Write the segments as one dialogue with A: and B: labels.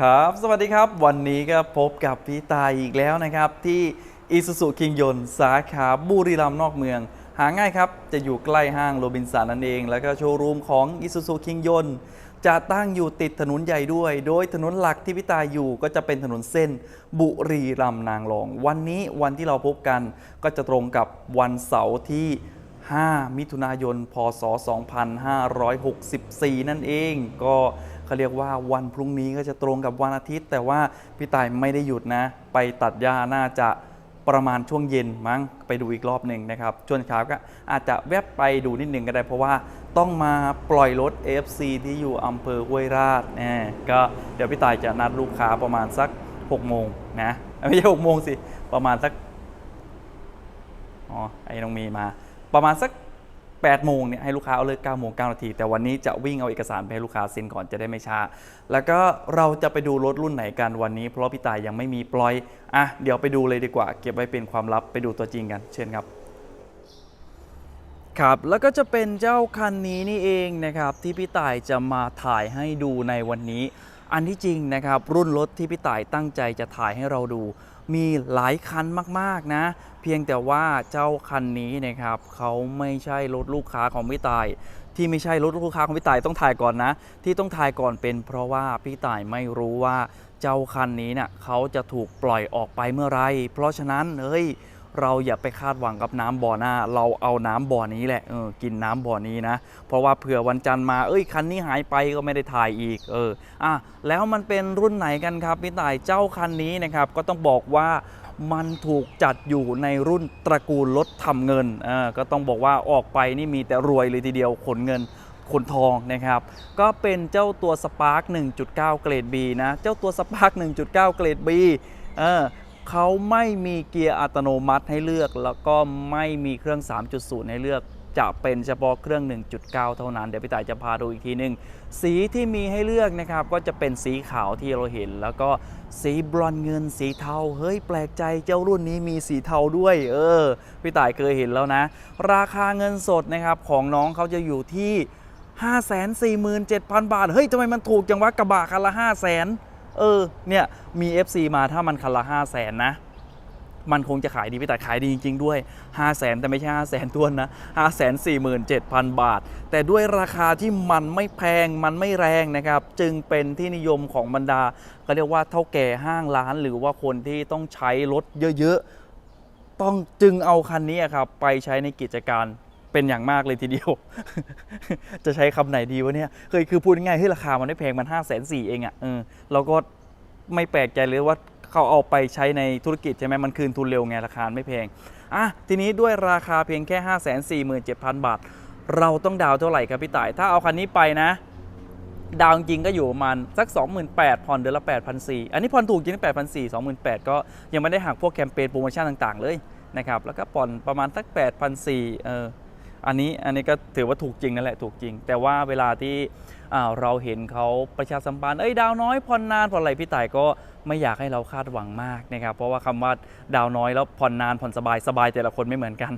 A: ครับ สวัสดีครับ วันนี้ก็พบกับพี่ตายอีกแล้วนะครับ ที่อิสุสุคิงยนสาขาบุรีรัมย์นอกเมือง หาง่ายครับ จะอยู่ใกล้ห้างโรบินสันนั่นเอง แล้วก็โชว์รูมของอิสุสุคิงยนจะตั้งอยู่ติดถนนใหญ่ด้วย โดยถนนหลักที่พี่ตายอยู่ก็จะเป็นถนนเส้นบุรีรัมย์นางรอง วันนี้วันที่เราพบกันก็จะตรงกับวันเสาร์ที่ 5 มิถุนายน พศ 2564 นั่นเอง ก็ เขาเรียกว่าวันพรุ่งนี้ก็จะตรงกับวันอาทิตย์ แต่ว่าพี่ต่ายไม่ได้หยุดนะ ไปตัดหญ้าน่าจะประมาณช่วงเย็นมั้งไปดูอีกรอบหนึ่งนะครับช่วงเช้าก็อาจจะแวบไปดูนิดหนึ่งก็ได้เพราะว่าต้องมาปล่อยรถ FC ที่อยู่อำเภอห้วยราชนะก็เดี๋ยวพี่ต่ายจะนัดลูกค้าประมาณสัก6โมงนะไม่ใช่6โมงสิประมาณสักอ๋อไอ้น้องมีมา ประมาณสัก 8โมงเนี่ยให้ลูกค้าเอาเลิก9โมง9นาที แต่วันนี้จะวิ่งเอาเอกสารไปให้ลูกค้าเซ็นก่อนจะได้ไม่ช้า แล้วก็เราจะไปดูรถรุ่นไหนกันวันนี้ เพราะพี่ตายยังไม่มีปล่อยอะเดี๋ยวไปดูเลยดีกว่า เก็บไว้เป็นความลับไปดูตัวจริงกัน เชิญครับครับแล้วก็จะเป็นเจ้าคันนี้นี่เองนะครับที่พี่ต่ายจะมาถ่ายให้ดูในวันนี้ อันที่จริงนะครับรุ่นรถที่พี่ต่ายตั้งใจจะถ่ายให้เราดู มีหลายคันมากๆนะ เพียงแต่ว่าเจ้าคันนี้นะครับเขาไม่ใช่รถลูกค้าของพี่ตาย ที่ไม่ใช่รถลูกค้าของพี่ตายต้องถ่ายก่อนนะ ที่ต้องถ่ายก่อนเป็น เพราะว่าพี่ตายไม่รู้ว่าเจ้าคันนี้เนี่ยเขาจะถูกปล่อยออกไปเมื่อไรเพราะฉะนั้นเฮ้ย เราอย่าไปคาดหวังกับน้ำบ่อหน้า เราเอาน้ำบ่อนี้แหละเออกินน้ำบ่อนี้นะ เพราะว่าเผื่อวันจันทร์มาเอ้ยคันนี้หายไปก็ไม่ได้ถ่ายอีกเอออะแล้วมันเป็นรุ่นไหนกันครับพี่ต่ายเจ้าคันนี้นะครับก็ต้องบอกว่ามันถูกจัดอยู่ในรุ่นตระกูลรถทำเงินอ่าก็ต้องบอกว่าออกไปนี่มีแต่รวยเลยทีเดียวขนเงินขนทองนะครับ ก็เป็นเจ้าตัว Spark 1.9 เกรด B นะ เจ้าตัว Spark 1.9 เกรด B เออ เขาไม่มีเกียร์อัตโนมัติให้เลือก แล้วก็ไม่มีเครื่อง 3.0 ให้เลือก จะเป็นเฉพาะเครื่อง 1.9 เท่านั้น เดี๋ยวพี่ต่ายจะพาดูอีกทีหนึ่งสีที่มีให้เลือกนะครับ ก็จะเป็นสีขาวที่เราเห็น แล้วก็สีบรอนเงินสีเทา เฮ้ย แปลกใจเจ้ารุ่นนี้มีสีเทาด้วย เออ พี่ต่ายเคยเห็นแล้วนะ ราคาเงินสดนะครับของน้องเขาจะอยู่ที่ 547,000 บาท เฮ้ยทำไมมันถูกจังวะกระบะคันละ 5 0 0 0 0 0 เออเนี่ยมี FC มาถ้ามันคันละ5 0 0 0 0 0นะมันคงจะขายดีพี่แต่ขายดีจริง ๆ ด้วย 5 0 0 0 0 0แต่ไม่ใช่ 5 0 0 0 0 0ทวนนะ 547,000 บาท แต่ด้วยราคาที่มันไม่แพงมันไม่แรงนะครับ จึงเป็นที่นิยมของบรรดา ก็เรียกว่าเท่าแก่ห้างร้าน หรือว่าคนที่ต้องใช้รถเยอะ ๆ ต้องจึงเอาคันนี้ครับ ไปใช้ในกิจการ เป็นอย่างมากเลยทีเดียว จะใช้คำไหนดีวะเนี่ยเคยคือพูดง่ายๆเฮ้ยราคามันไม่แพงมัน5 4 0 0 0เองอะ่ะเออเราก็ไม่แปลกใจเลยว่าเขาเอาไปใช้ในธุรกิจใช่ไหมมันคืนทุนเร็วไงราคาไม่แพงอะทีนี้ด้วยราคาเพียงแค่ 5 4 7 0 0 0 บาท เราต้องดาวเท่าไหร่ครับพี่ต่าย ถ้าเอาคันนี้ไปนะ ดาวจริงก็อยู่ประมาณสัก 28,000ผ่อนเดือนละ 8,400 อันนี้ผ่อนถูกจริง8,400 28,000 ก็ยังไม่ได้หักพวกแคมเปญโปรโมชั่นต่างๆ เลยนะครับ แล้วก็ผ่อนประมาณสัก 8,400เออ อันนี้อันนี้ก็ถือว่าถูกจริงนั่นแหละถูกจริง แต่ว่าเวลาที่เราเห็นเขาประชาสัมพันธ์เอ้ยดาวน้อยผ่อนนานผ่อนอะไรพี่ต่ายก็ไม่อยากให้เราคาดหวังมากนะครับเพราะว่าคำว่าดาวน้อยแล้วผ่อนนานผ่อนสบายสบายแต่ละคนไม่เหมือนกัน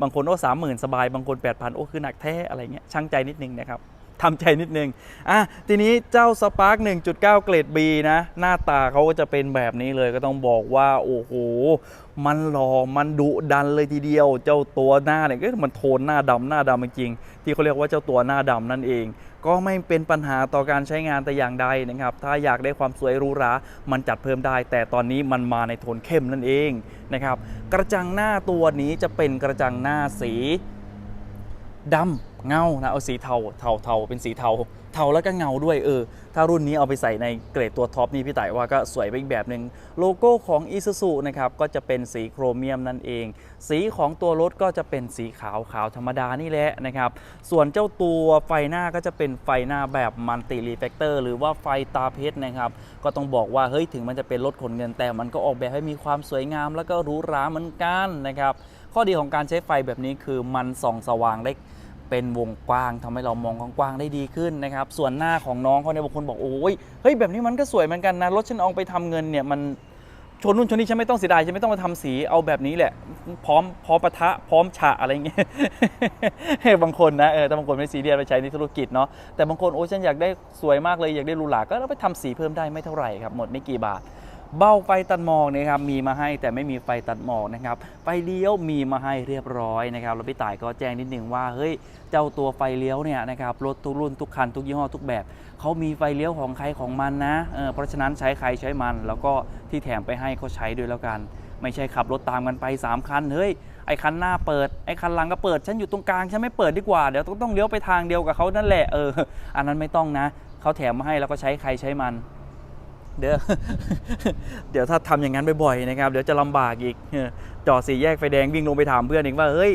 A: บางคนโอ้สามหมื่นสบายบางคน8,000โอ้คือหนักแท้อะไรเงี้ยช่างใจนิดนึงนะครับ ทำใจนิดนึงอะทีนี้เจ้าสปาร์ก1.9 เกรด B นะ หน้าตาเขาก็จะเป็นแบบนี้เลยก็ต้องบอกว่า โอ้โห มันหล่อมันดุดันเลยทีเดียว เจ้าตัวหน้าเนี่ยก็มันโทนหน้าดำหน้าดำจริงๆที่เขาเรียกว่าเจ้าตัวหน้าดำนั่นเอง ก็ไม่เป็นปัญหาต่อการใช้งานแต่อย่างใดนะครับ ถ้าอยากได้ความสวยหรูหรา มันจัดเพิ่มได้ แต่ตอนนี้มันมาในโทนเข้มนั่นเองนะครับ กระจังหน้าตัวนี้จะเป็นกระจังหน้าสี ดำเงานะเอาสีเทาเทาเทาเป็นสีเทาเทาแล้วก็เงาด้วยเออถ้ารุ่นนี้เอาไปใส่ในเกรดตัวท็อปนี่พี่ต่ายว่าก็สวยไปอีกแบบหนึ่งโลโก้ของ i s u z u นะครับก็จะเป็นสีโครเมียมนั่นเอง สีของตัวรถก็จะเป็นสีขาวขาวธรรมดานี่แหละนะครับส่วนเจ้าตัวไฟหน้าก็จะเป็นไฟหน้าแบบมัลติรีเฟกเตอร์หรือว่าไฟตาเพชรนะครับก็ต้องบอกว่าเฮ้ยถึงมันจะเป็นรถขนเงินแต่มันก็ออกแบบให้มีความสวยงาม แล้วก็หรูหราเหมือนกันนะครับข้อดีของการใช้ไฟแบบนี้คือมันส่องสว่างได้ เป็นวงกว้างทำให้เรามองกว้างได้ดีขึ้นนะครับ ส่วนหน้าของน้องเขาเนี่ยบางคนบอกโอ้ยเฮ้ยแบบนี้มันก็สวยเหมือนกันนะรถฉันเอาไปทำเงินเนี่ยมันชนนู่นชนนี่ฉันไม่ต้องเสียดายฉันไม่ต้องมาทำสีเอาแบบนี้แหละ พร้อมพร้อมปะทะพร้อมฉะอะไรเงี้ยบางคนนะเออแต่บางคนไม่ซีเรียสไปใช้ในธุรกิจเนาะแต่บางคนโอ้ฉันอยากได้สวยมากเลยอยากได้หรูหราก็เอาไปทำสีเพิ่มได้ไม่เท่าไหร่ครับหมดไม่กี่บาท เบ้าไฟตัดหมอกนะครับมีมาให้แต่ไม่มีไฟตัดหมอกนะครับไฟเลี้ยวมีมาให้เรียบร้อยนะครับแล้วพี่ต่ายก็แจ้งนิดนึงว่าเฮ้ยเจ้าตัวไฟเลี้ยวเนี่ยนะครับรถทุกรุ่นทุกคันทุกยี่ห้อทุกแบบเขามีไฟเลี้ยวของใครของมันนะเออเพราะฉะนั้นใช้ใครใช้มัน แล้วก็ที่แถมไปให้เขาใช้ด้วยแล้วกัน ไม่ใช่ขับรถตามกันไป 3 คันเฮ้ยไอ้คันหน้าเปิดไอ้คันหลังก็เปิดฉันอยู่ตรงกลางฉันไม่เปิดดีกว่าเดี๋ยวต้องต้องเลี้ยวไปทางเดียวกับเขานั่นแหละเอออันนั้นไม่ต้องนะเขาแถมมาให้แล้วก็ใช้ใครใช้มัน เดี๋ยวเดี๋ยวถ้าทำอย่างนั้นบ่อยๆนะครับ เดี๋ยวจะลำบากอีก จอดสี่แยกไฟแดงวิ่งลงไปถามเพื่อนเองว่า เฮ้ย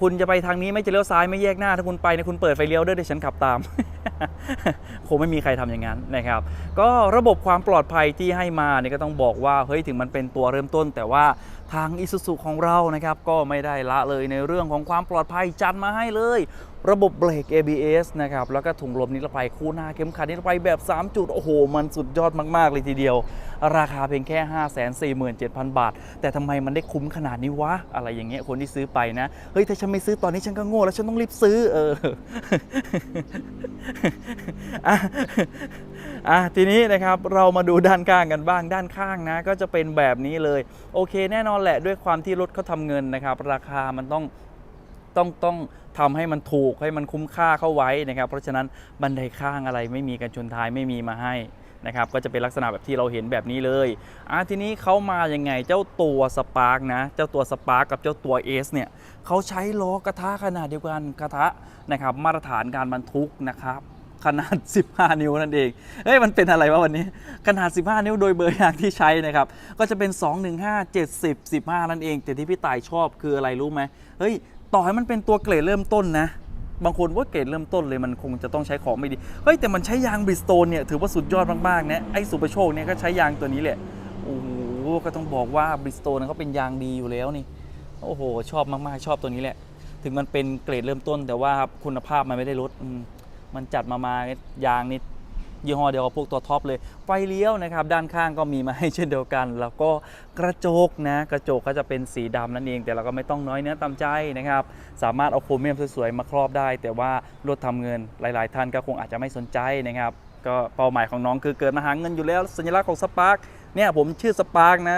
A: คุณจะไปทางนี้ไม่จะเลี้ยวซ้ายไม่แยกหน้า ถ้าคุณไปนะคุณเปิดไฟเลี้ยวด้วยเดี๋ยวฉันขับตาม คงไม่มีใครทำอย่างนั้นนะครับ ก็ระบบความปลอดภัยที่ให้มาเนี่ยก็ต้องบอกว่า เฮ้ยถึงมันเป็นตัวเริ่มต้น แต่ว่าทางอิสุสุของเรานะครับ ก็ไม่ได้ละเลยในเรื่องของความปลอดภัยจัดมาให้เลย ระบบเบรก ABS นะครับ แล้วก็ถุงลมนิรภัยคู่หน้าเข็มขัดนิรภัยแบบ 3 จุด โอ้โห มันสุดยอดมาก ๆ เลยทีเดียว ราคาเพียงแค่ 547,000 บาท แต่ทำไมมันได้คุ้มขนาดนี้วะ อะไรอย่างเงี้ยคนที่ซื้อไปนะ เฮ้ย ถ้าฉันไม่ซื้อตอนนี้ฉันก็โง่แล้วฉันต้องรีบซื้อเอออะอะทีนี้นะครับเรามาดูด้านข้างกันบ้างด้านข้างนะ ก็จะเป็นแบบนี้เลย โอเคแน่นอนแหละด้วยความที่รถเขาทำเงินนะครับ ราคามันต้อง ต้องต้องทำให้มันถูกให้มันคุ้มค่าเข้าไว้นะครับ เพราะฉะนั้นบันไดข้างอะไรไม่มีกันชนท้ายไม่มีมาให้นะครับก็จะเป็นลักษณะแบบที่เราเห็นแบบนี้เลยอะทีนี้เขามายังไงเจ้าตัวสปาร์กนะ เจ้าตัวสปาร์กกับเจ้าตัว S เนี่ยเขาใช้ล้อกระทะขนาดเดียวกันกระทะนะครับมาตรฐานการบรรทุกนะครับขนาด 15 นิ้วนั่นเอง เฮ้ย มันเป็นอะไรวะวันนี้ ขนาด 15 นิ้วโดยเบอร์ยางที่ใช้นะครับ ก็จะเป็น 215 70 15 นั่นเอง แต่ที่พี่ต่ายชอบคืออะไรรู้ไหม เฮ้ย ต่อให้มันเป็นตัวเกรดเริ่มต้นนะ บางคนว่าเกรดเริ่มต้นเลยมันคงจะต้องใช้ของไม่ดี เฮ้ย แต่มันใช้ยางบริสโตนเนี่ยถือว่าสุดยอดมากๆนะไอ้สุปโชคเนี่ยก็ใช้ยางตัวนี้แหละ โอ้โห ก็ต้องบอกว่าบริสโตนเขาเป็นยางดีอยู่แล้วนี่ โอ้โห ชอบมากๆชอบตัวนี้แหละ ถึงมันเป็นเกรดเริ่มต้น แต่ว่าคุณภาพมันไม่ได้ลดมมันจัดมา มายางนี่ ยี่ห้อเดียวกับพวกตัวท็อปเลย ไฟเลี้ยวนะครับ ด้านข้างก็มีมาให้เช่นเดียวกัน แล้วก็กระจกนะ กระจกก็จะเป็นสีดำนั่นเอง แต่เราก็ไม่ต้องน้อยเนื้อตามใจนะครับ สามารถเอาโครเมียมสวยๆมาครอบได้ แต่ว่ารถทำเงินหลาย ๆ ท่านก็คงอาจจะไม่สนใจนะครับ ก็เป้าหมายของน้องคือเกิดมาหาเงินอยู่แล้ว สัญลักษณ์ของสปาร์กเนี่ยผมชื่อสปาร์กนะ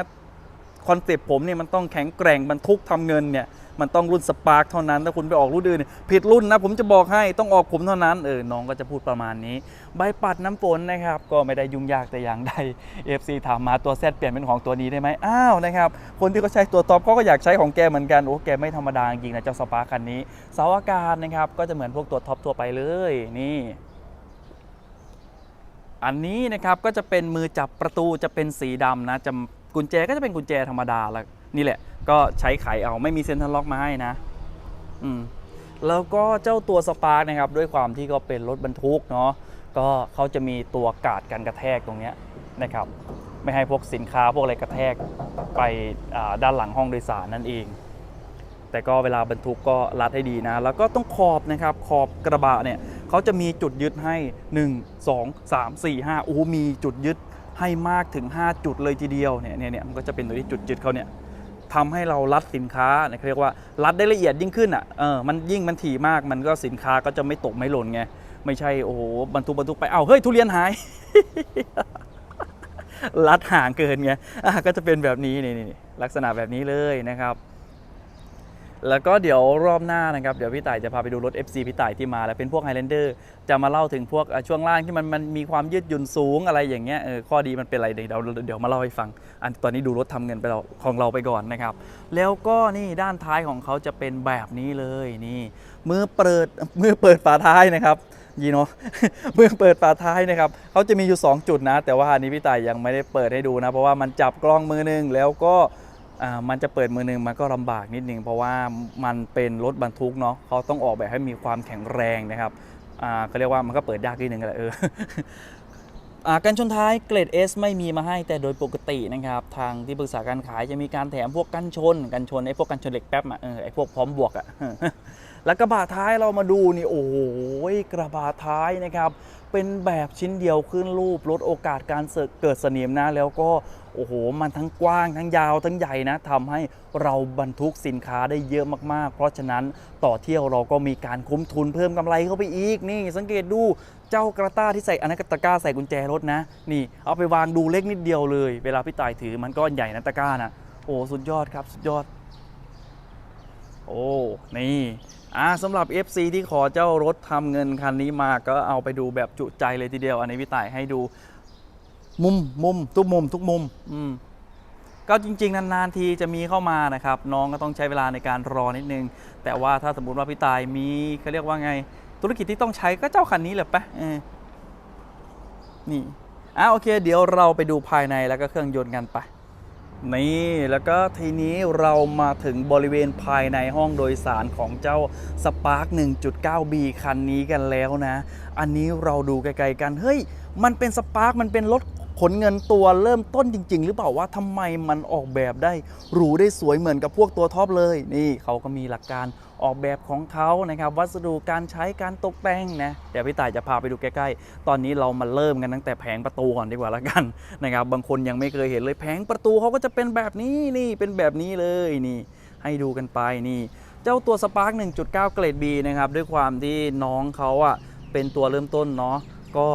A: คอนเซปต์ผมเนี่ยมันต้องแข็งแกร่งบรรทุกทำเงินเนี่ย มันต้องรุ่นสปาร์กเท่านั้น ถ้าคุณไปออกรุ่นอื่นผิดรุ่นนะ ผมจะบอกให้ต้องออกผมเท่านั้นเออน้องก็จะพูดประมาณนี้ ใบปัดน้ำฝนนะครับ ก็ไม่ได้ยุ่งยากแต่อย่างใด FC ถามมาตัวแซดเปลี่ยนเป็นของตัวนี้ได้ไหมอ้าวนะครับคนที่เขาใช้ตัวท็อปเขาก็อยากใช้ของแกเหมือนกันโอ้แกไม่ธรรมดาจริงนะเจ้าสปาร์คคันนี้เสาอากาศนะครับก็จะเหมือนพวกตัวท็อปทั่วไปเลยนี่อันนี้นะครับก็จะเป็นมือจับประตูจะเป็นสีดำนะจะกุญแจก็จะเป็นกุญแจธรรมดาแล้ว นี่แหละ ก็ใช้ไขเอาไม่มีเซ็นทรัลล็อกมาให้นะ อืมแล้วก็เจ้าตัวสปาร์กนะครับ ด้วยความที่ก็เป็นรถบรรทุกเนาะก็เขาจะมีตัวกาดกันกระแทกตรงเนี้ยนะครับ ไม่ให้พวกสินค้าพวกอะไรกระแทกไปด้านหลังห้องโดยสารนั่นเอง แต่ก็เวลาบรรทุกก็รัดให้ดีนะ แล้วก็ต้องขอบนะครับ ขอบกระบะเนี่ยเขาจะมีจุดยึดให้ 1 2 3 4 5โอ้โหมีจุดยึดให้มากถึง 5 จุดเลยทีเดียวเนี่ยเนี่ยเนี่ยมันก็จะเป็นตัวที่จุดยึดเขาเนี่ย ทำให้เรารัดสินค้าเนี่ยเขาเรียกว่ารัดได้ละเอียดยิ่งขึ้นอะเออมันยิ่งมันถี่มากมันก็สินค้าก็จะไม่ตกไม่หล่นไงไม่ใช่โอ้โหบรรทุกบรรทุกไปเอ้าเฮ้ยทุเรียนหายรัดห่างเกินไงก็จะเป็นแบบนี้นี่ลักษณะแบบนี้เลยนะครับ แล้วก็เดี๋ยวรอบหน้านะครับ เดี๋ยวพี่ต่ายจะพาไปดูรถ FC พี่ต่ายที่มาแล้วเป็นพวก Highlander จะมาเล่าถึงพวกช่วงล่างที่มันมันมีความยืดหยุ่นสูงอะไรอย่างเงี้ยเออข้อดีมันเป็นอะไรเดี๋ยวเดี๋ยวมาเล่าให้ฟัง อันตอนนี้ดูรถทำเงินไปเราของเราไปก่อนนะครับ แล้วก็นี่ด้านท้ายของเขาจะเป็นแบบนี้เลยนี่มือเปิดมือเปิดฝาท้ายนะครับยีโนมือเปิดฝาท้ายนะครับเขาจะมีอยู่ 2 จุดนะ แต่ว่าอันนี้พี่ต่ายยังไม่ได้เปิดให้ดูนะ เพราะว่ามันจับกล้องมือหนึงแล้วก็ มันจะเปิดมือหนึ่งมันก็ลำบากนิดนึงเพราะว่ามันเป็นรถบรรทุกเนาะเขาต้องออกแบบให้มีความแข็งแรงนะครับเขาเรียกว่ามันก็เปิดยากนิดนึงแหละเอออ่ากันชนท้ายเกรด S ไม่มีมาให้แต่โดยปกตินะครับทางที่ปรึกษาการขายจะมีการแถมพวกกันชน กันชนไอ้พวกกันชนเหล็กแป๊บอะเออไอ้พวกพร้อมบวกอะแล้วกระบะท้ายเรามาดูนี่โอ้โหกระบะท้ายนะครับ เป็นแบบชิ้นเดียวขึ้นรูปลดโอกาสการเกิดสนิมนะ แล้วก็โอ้โห มันทั้งกว้างทั้งยาวทั้งใหญ่นะทำให้เราบรรทุกสินค้าได้เยอะมากๆ เพราะฉะนั้นต่อเที่ยวเราก็มีการคุ้มทุนเพิ่มกำไรเข้าไปอีกนี่สังเกตดูเจ้ากระต้าที่ใส่อนักตะกร้าใส่กุญแจรถนะ นี่เอาไปวางดูเล็กนิดเดียวเลย เวลาพี่ต่ายถือมันก็ใหญ่นะตะกร้านะโอ้สุดยอดครับสุดยอด โอ้ นี่อ่าสำหรับ FC ที่ขอเจ้ารถทำเงินคันนี้มาก็เอาไปดูแบบจุใจเลยทีเดียว อันนี้พี่ต่ายให้ดูมุมมุมทุกมุมทุกมุมอืมก็จริง ๆ นาน ๆ ทีจะมีเข้ามานะครับ น้องก็ต้องใช้เวลาในการรอนิดนึง แต่ว่าถ้าสมมติว่าพี่ตายมีเขาเรียกว่าไง ธุรกิจที่ต้องใช้ก็เจ้าคันนี้แหละปะนี่อะโอเค เดี๋ยวเราไปดูภายในแล้วก็เครื่องยนต์กันไป นี่แล้วก็ทีนี้เรามาถึงบริเวณภายในห้องโดยสารของเจ้า Spark 1.9B คันนี้กันแล้วนะ อันนี้เราดูไกลๆกัน เฮ้ย มันเป็น Spark มันเป็นรถ ขนเงินตัวเริ่มต้นจริง ๆ หรือเปล่าว่าทำไมมันออกแบบได้หรูได้สวยเหมือนกับพวกตัวท็อปเลย นี่เขาก็มีหลักการออกแบบของเขานะครับ วัสดุการใช้การตกแต่งนะเดี๋ยวพี่ต่ายจะพาไปดูใกล้ๆ ตอนนี้เรามาเริ่มกันตั้งแต่แผงประตูก่อนดีกว่าละกันนะครับ บางคนยังไม่เคยเห็นเลยแผงประตูเขาก็จะเป็นแบบนี้นี่เป็นแบบนี้เลยนี่ ให้ดูกันไปนี่ เจ้าตัว Spark 1.9 เกรด B นะครับด้วยความที่น้องเขาอะเป็นตัวเริ่มต้นเนาะก็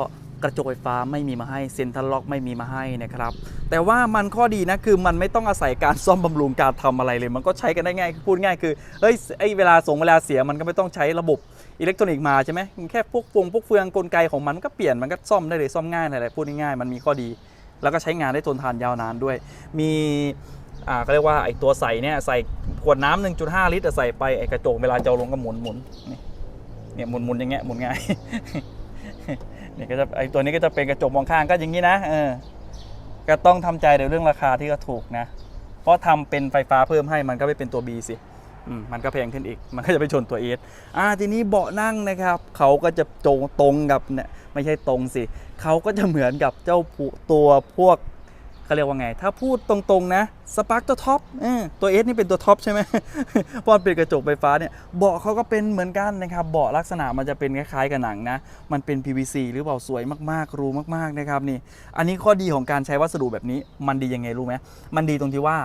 A: กระจกไฟฟ้าไม่มีมาให้เซ็นทรัลล็อกไม่มีมาให้นะครับ แต่ว่ามันข้อดีนะคือมันไม่ต้องอาศัยการซ่อมบำรุงการทำอะไรเลย มันก็ใช้กันได้ง่ายพูดง่ายคือเฮ้ยไอเวลาส่งเวลาเสียมันก็ไม่ต้องใช้ระบบอิเล็กทรอนิกส์มาใช่ไหมมันแค่พวกฟงพวกเฟืองกลไกของมันก็เปลี่ยนมันก็ซ่อมได้เลยซ่อมง่ายอะไรพูดง่ายมันมีข้อดี แล้วก็ใช้งานได้ทนทานยาวนานด้วย มีอ่าเขาเรียกว่าไอตัวใส่เนี่ยใส่ขวดน้ำ1.5ลิตรใส่ไปไอกระจกเวลาจะเอาลงก็หมุนหมุนนี่เนี่ยหมุนหมุนอย่างเงี้ยหมุนง่าย นี่ยก็จะไอตัวนี้ก็จะเป็นกระจกมองข้างก็อย่างนี้นะเออก็ต้องทำใจในเรื่องราคาที่ก็ถูกนะ เพราะทำเป็นไฟฟ้าเพิ่มให้มันก็ไม่เป็นตัว B สิอืมมันก็แพงขึ้นอีก มันก็จะไปชนตัว S อ่าทีนี้เบาะนั่งนะครับ เขาก็จะตรงตรงกับเนี่ยไม่ใช่ตรงสิ เขาก็จะเหมือนกับเจ้าตัวพวก เขาเรียกว่าไง ถ้าพูดตรงๆนะสปาร์กตัวท็อปตัว S นี่เป็นตัวท็อปใช่ไหมพราะมันเป็นกระจกไฟฟ้าเนี่ยเบาะเขาก็เป็นเหมือนกันนะครับเบาะลักษณะมันจะเป็นคล้ายๆกับหนังนะมันเป็น PVC หรือเปล่าสวยมากๆรูมากๆนะครับนี่ อันนี้ข้อดีของการใช้วัสดุแบบนี้ มันดียังไงรู้ไหมมันดีตรงที่ว่า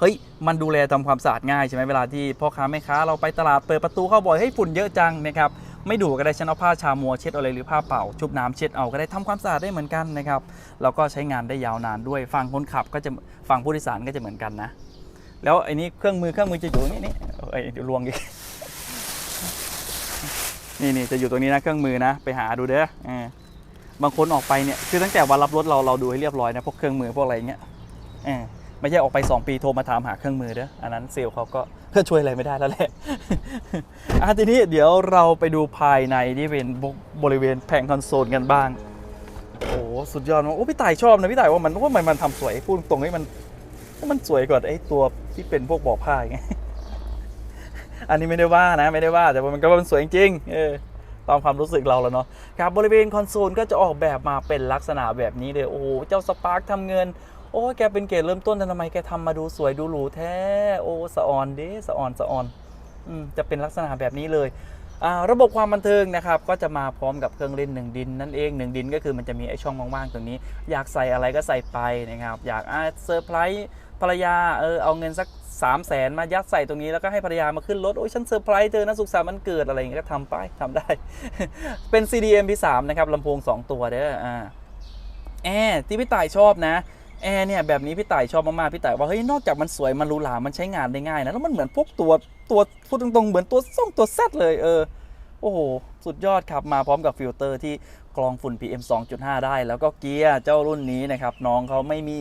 A: เฮ้ย มันดูแลทำความสะอาดง่ายใช่ไหมเวลาที่พ่อค้าแม่ค้าเราไปตลาดเปิดประตูเข้าบ่อยเฮ้ฝุ่นเยอะจังนะครับ ไม่ดูก็ได้ฉันเอาผ้าชามัวเช็ดเอาเลยหรือผ้าเป่า ชุบน้ำเช็ดเอาก็ได้ทำความสะอาดได้เหมือนกันนะครับแล้วก็ใช้งานได้ยาวนานด้วยฝั่งคนขับก็จะฝั่งผู้โดยสารก็จะเหมือนกันนะ แล้วไอ้นี้เครื่องมือเครื่องมือจะอยู่ตรงนี้นี่เอ้ยเดี๋ยวลวงอีกนี่นี่จะอยู่ตรงนี้นะเครื่องมือนะ ไปหาดูเด้ออบางคนออกไปเนี่ยคือตั้งแต่วันรับรถเราเราดูให้เรียบร้อยนะพวกเครื่องมือพวกอะไรเงี้ยอไม่ใช่ออกไป 2 ปีโทรมาถามหาเครื่องมือเด้ออันนั้นเซลล์เขาก็ ก็ช่วยอะไรไม่ได้แล้วแหละอะทีนี้เดี๋ยวเราไปดูภายในที่เป็นบริเวณแผงคอนโซลกันบ้าง โอ้สุดยอดมากโอ้พี่ต่ายชอบนะพี่ต่ายว่ามันว่ามันมันทำสวยพูดตรงๆให้มันมันสวยกว่าไอ้ตัวที่เป็นพวกบ่อผ้าไงอันนี้ไม่ได้ว่านะไม่ได้ว่าแต่ว่ามันก็มันสวยจริงเออตามความรู้สึกเราแล้วเนาะครับบริเวณคอนโซลก็จะออกแบบมาเป็นลักษณะแบบนี้เลยโอ้โหเจ้าสปาร์คทำเงิน โอ้แกเป็นเกรดเริ่มต้นแต่ทำไมแกทำมาดูสวยดูหรูแท้โอ้สะออนเด้สะออนสะออนอืมจะเป็นลักษณะแบบนี้เลยอ่าระบบความบันเทิงนะครับก็จะมาพร้อมกับเครื่องเล่นหนึ่งดินนั่นเองหนึ่งดินก็คือมันจะมีไอ้ช่องว่างๆตรงนี้ อยากใส่อะไรก็ใส่ไปนะครับ อยากเซอร์ไพรส์ภรรยาเออเอาเงินสักสามแสนมายัดใส่ตรงนี้แล้วก็ให้ภรรยามาขึ้นรถ โอ้ยฉันเซอร์ไพรส์เธอนะสุขสันต์วันเกิดอะไรอย่างเงี้ยก็ทำไปทำได้ เป็น CDM P3 นะครับลำโพง 2 ตัวเด้ออ่าแอที่พี่ต่ายชอบนะ แอร์เนี่ยแบบนี้พี่ต่ายชอบมากๆพี่ต่ายว่าเฮ้ยนอกจากมันสวยมันหรูหรามันใช้งานได้ง่ายนะแล้วมันเหมือนพวกตัวตัวพูดตรงๆเหมือนตัวส่งตัวแซดเลยเออโอ้โหสุดยอดครับมาพร้อมกับฟิลเตอร์ที่กรองฝุ่น PM 2.5 ได้ แล้วก็เกียร์เจ้ารุ่นนี้นะครับน้องเขาไม่มี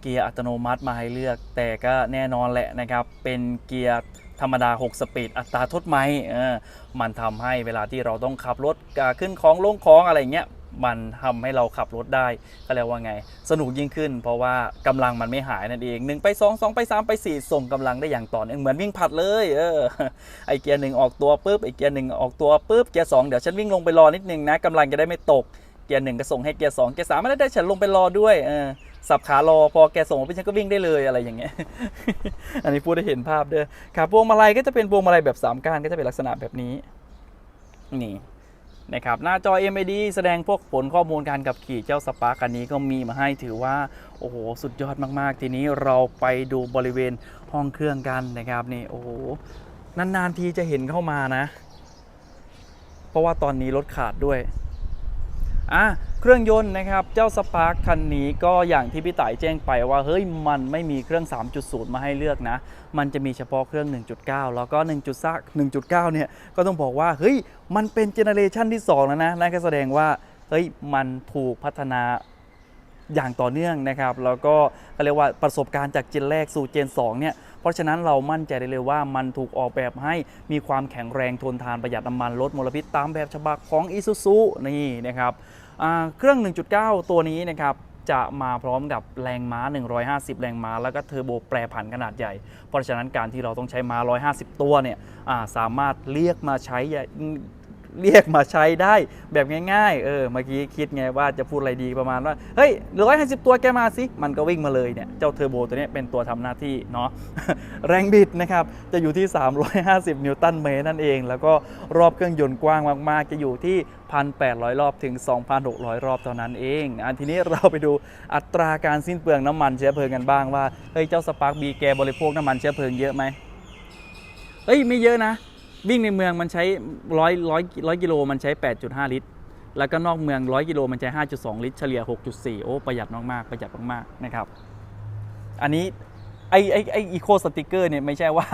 A: เกียร์อัตโนมัติมาให้เลือก แต่ก็แน่นอนแหละนะครับเป็นเกียร์ธรรมดา 6 สปีด อัตราทดไหมเออมันทำให้เวลาที่เราต้องขับรถขึ้นของลงของอะไรเงี้ย มันทำให้เราขับรถได้ก็เรียกว่าไง สนุกยิ่งขึ้น เพราะว่ากำลังมันไม่หายนั่นเอง1ไป2 2ไป3ไป4ส่งกำลังได้อย่างต่อเนื่องเหมือนวิ่งผัดเลยเออไอเกียร์หนึ่งออกตัวปุ๊บไอเกียร์หนึ่งออกตัวปุ๊บเกียร์สองเดี๋ยวฉันวิ่งลงไปรอนิดนึงนะกำลังจะได้ไม่ตกเกียร์หนึ่งก็ส่งให้เกียร์สองเกียร์สามไม่ได้ฉันลงไปรอด้วยเออสับขารอพอแกส่งไปฉันก็วิ่งได้เลยอะไรอย่างเงี้ย อันนี้พูดได้เห็นภาพเด้อครับพวงมาลัยก็จะเป็นพวงมาลัยแบบสามก้านก็จะเป็นลักษณะแบบนี้ นี่ นะครับหน้าจอ MID แสดงพวกผลข้อมูลการขับขี่เจ้าสปาร์คันนี้ก็มีมาให้ถือว่า โอ้โห สุดยอดมากๆ ทีนี้เราไปดูบริเวณห้องเครื่องกันนะครับนี่โอ้โหนานๆทีจะเห็นเข้ามานะ เพราะว่าตอนนี้รถขาดด้วยอะ เครื่องยนต์นะครับ เจ้าสปาร์คคันนี้ก็อย่างที่พี่ต่ายแจ้งไปว่าเฮ้ยมันไม่มีเครื่อง 3.0 มาให้เลือกนะ มันจะมีเฉพาะเครื่อง 1.9 แล้วก็ 1.9 เนี่ย ก็ต้องบอกว่าเฮ้ยมันเป็นเจเนอเรชันที่ 2 แล้วนะนั่นก็แสดงว่าเฮ้ยมันถูกพัฒนาอย่างต่อเนื่องนะครับ แล้วก็เขาเรียกว่าประสบการณ์จากเจนแรกสู่เจน 2 เนี่ย เพราะฉะนั้นเรามั่นใจได้เลยว่ามันถูกออกแบบให้มีความแข็งแรงทนทานประหยัดน้ำมันลดมลพิษตามแบบฉบับของ i s u z u นี่นะครับ เครื่อง 1.9 ตัวนี้นะครับจะมาพร้อมกับแรงม้า 150 แรงม้า แล้วก็เทอร์โบแปรผันขนาดใหญ่ เพราะฉะนั้นการที่เราต้องใช้ม้า 150 ตัวเนี่ยาสามารถเรียกมาใช้ เรียกมาใช้ได้แบบง่ายๆ เออ เมื่อกี้คิดไงว่าจะพูดอะไรดีประมาณว่า เฮ้ยร้อยห้าสิบตัวแกมาสิ มันก็วิ่งมาเลยเนี่ย เจ้าเทอร์โบตัวนี้เป็นตัวทำหน้าที่เนาะ แรงบิดนะครับ จะอยู่ที่ 350 นิวตันเมตรนั่นเอง แล้วก็รอบเครื่องยนต์กว้างมากๆ จะอยู่ที่ 1,800 รอบถึง 2,600 รอบเท่านั้นเอง อันทีนี้เราไปดูอัตราการสิ้นเปลืองน้ำมันเชื้อเพลิงกันบ้างว่า เฮ้ย เจ้าสปาร์คบีแกบริโภคน้ำมันเชื้อเพลิงเยอะไหมเอ้ย ไม่เยอะนะ วิ่งในเมืองมันใช้ร้อยร้อยร้อยกิโลมันใช้ 8.5 ลิตร แล้วก็นอกเมือง 100 กิโลมันใช้ 5.2 ลิตร เฉลี่ย 6.4 โอ้ประหยัดมากๆประหยัดมากๆนะครับ อันนี้ไอไอไออีโคสติกเกอร์เนี่ยไม่ใช่ว่า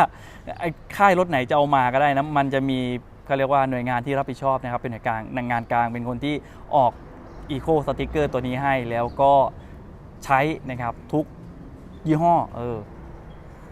A: ไอค่ายรถไหนจะเอามาก็ได้นะ มันจะมีเขาเรียกว่าหน่วยงานที่รับผิดชอบนะครับ เป็นหน่วยกลางหน่วยงานกลางเป็นคนที่ออกอีโคสติกเกอร์ตัวนี้ให้แล้วก็ใช้นะครับทุกยี่ห้อเออ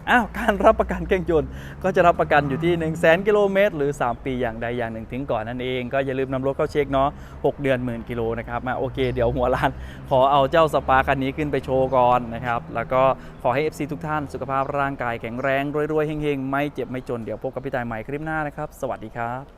A: อ้าวการรับประกันเครื่องยนต์ก็จะรับประกันอยู่ที่ 1 0 0 0 0 0 กิโลเมตร หรือ 3 ปีอย่างใดอย่างหนึ่งถึงก่อนนั่นเอง ก็อย่าลืมนำรถเข้าเช็คเนาะ6เดือนหมื่นกิโลนะครับมาโอเค เดี๋ยวหัวร้านขอเอาเจ้าสปาคันนี้ขึ้นไปโชว์ก่อนนะครับ แล้วก็ขอให้ FC ทุกท่านสุขภาพร่างกายแข็งแรงรวยๆเฮงๆ ไม่เจ็บไม่จนเดี๋ยวพบกับพี่ตายใหม่คลิปหน้านะครับ สวัสดีครับ